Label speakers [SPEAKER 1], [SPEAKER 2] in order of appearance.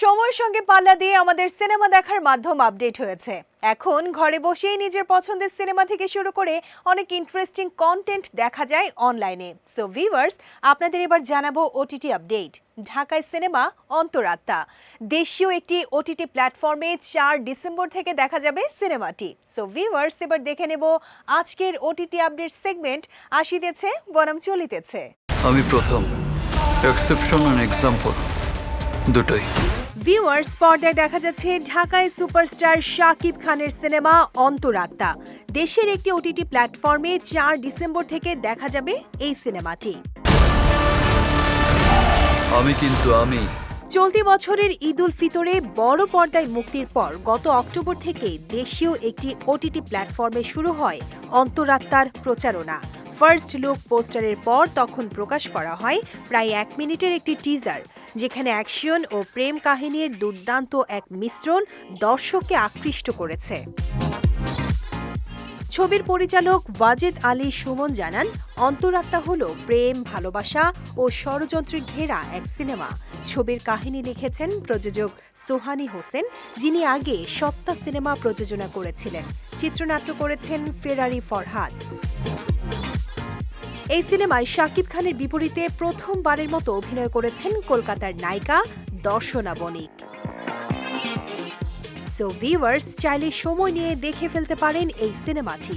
[SPEAKER 1] সময়ের সঙ্গে পাল্লা দিয়ে আমাদের সিনেমা দেখার মাধ্যম আপডেট হয়েছে। এখন ঘরে বসেই নিজের পছন্দের সিনেমা থেকে শুরু করে অনেক ইন্টারেস্টিং কন্টেন্ট দেখা যায় অনলাইনে সো ভিউয়ার্স আপনাদের এবার জানাব ওটিটি আপডেট ঢাকায় সিনেমা অন্তরাত্মা। দেশীয় একটি ওটিটি প্ল্যাটফর্মে চার ডিসেম্বর থেকে দেখা যাবে সিনেমাটি। সো ভিউয়ার্স এবার দেখে নেব আজকের ওটিটি আপডেট সেগমেন্ট আসিতেছে বনাম চলিতেছে।
[SPEAKER 2] আমি প্রথম। এক্সেপশন এক্সাম্পল দুটোই।
[SPEAKER 1] ভিউয়ার্স পর্দায় দেখা যাচ্ছে ঢাকায় সুপারস্টার শাকিব খানের সিনেমা অন্তরাত্মা। দেশের একটি ওটিটি প্ল্যাটফর্মে চার ডিসেম্বর থেকে দেখা যাবে এই সিনেমাটি।
[SPEAKER 2] আমি কিন্তু আমি।
[SPEAKER 1] চলতি বছরের ঈদ উল ফিতরে বড় পর্দায় মুক্তির পর গত অক্টোবর থেকে দেশীয় একটি ওটিটি প্ল্যাটফর্মে শুরু হয় অন্তরাত্মার প্রচারণা। ফার্স্ট লুক পোস্টারের পর তখন প্রকাশ করা হয় প্রায় এক মিনিটের একটি টিজার যেখানে অ্যাকশন ও প্রেম কাহিনীর দুর্দান্ত এক মিশ্রণ দর্শককে আকৃষ্ট করেছে। ছবির পরিচালক ওয়াজেদ আলী সুমন জানান, অন্তরাত্মা হল প্রেম, ভালোবাসা ও ষড়যন্ত্রের ঘেরা এক সিনেমা। ছবির কাহিনী লিখেছেন প্রযোজক সোহানি হোসেন, যিনি আগে সপ্তাহ সিনেমা প্রযোজনা করেছিলেন। চিত্রনাট্য করেছেন ফেরারি ফরহাদ। এই সিনেমায় শাকিব খানের বিপরীতে প্রথমবারের মতো অভিনয় করেছেন কলকাতার নায়িকা দর্শনা বণিক। সো ভিউয়ার্স চাইলে সময় নিয়ে দেখে ফেলতে পারেন এই সিনেমাটি।